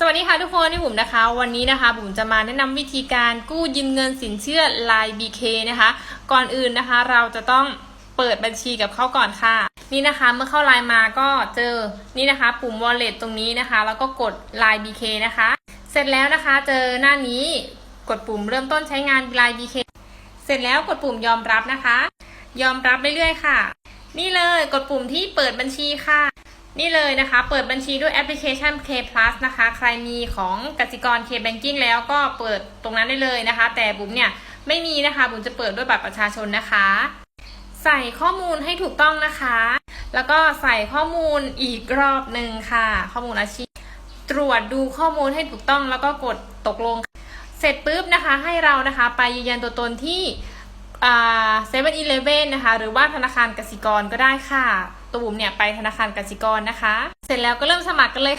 สวัสดีค่ะทุกคนนี่บุ๋มนะคะ วันนี้นะคะบุ๋มจะมาแนะนำวิธีการกู้ยืมเงินสินเชื่อ Line BK นะคะ ก่อนอื่นนะคะ เราจะต้องเปิดบัญชีกับเขาก่อนค่ะ นี่นะคะเมื่อเข้า Line มาก็เจอนี่นะคะ ปุ่ม Wallet ตรงนี้นะคะ แล้วก็กด Line BK นะคะ เสร็จแล้วนะคะ เจอหน้านี้กดปุ่มเริ่มต้นใช้งาน Line BK เสร็จแล้วกดปุ่มยอมรับนะคะ ยอมรับเรื่อยๆค่ะ นี่เลยกดปุ่มที่เปิดบัญชีค่ะ นี่เลยนะคะ เปิดบัญชีด้วยแอปพลิเคชัน K Plus นะคะ ใครมีของกสิกร K Banking แล้วก็เปิดตรงนั้นได้เลยนะคะ แต่บุ๋มเนี่ยไม่มีนะคะ บุ๋มจะเปิดด้วยบัตรประชาชนนะคะ ใส่ข้อมูลให้ถูกต้องนะคะ แล้วก็ใส่ข้อมูลอีกรอบหนึ่งค่ะ ข้อมูลอาชีพ ตรวจดูข้อมูลให้ถูกต้องแล้วก็กดตกลง เสร็จปุ๊บนะคะ ให้เรานะคะไปยืนยันตัวตนที่เซเว่นอีเลฟเว่นนะคะ หรือว่าธนาคารกสิกรก็ได้ค่ะ ตูมเนี่ยไปธนาคารกสิกรนะคะ เสร็จแล้วก็เริ่มสมัครกันเลย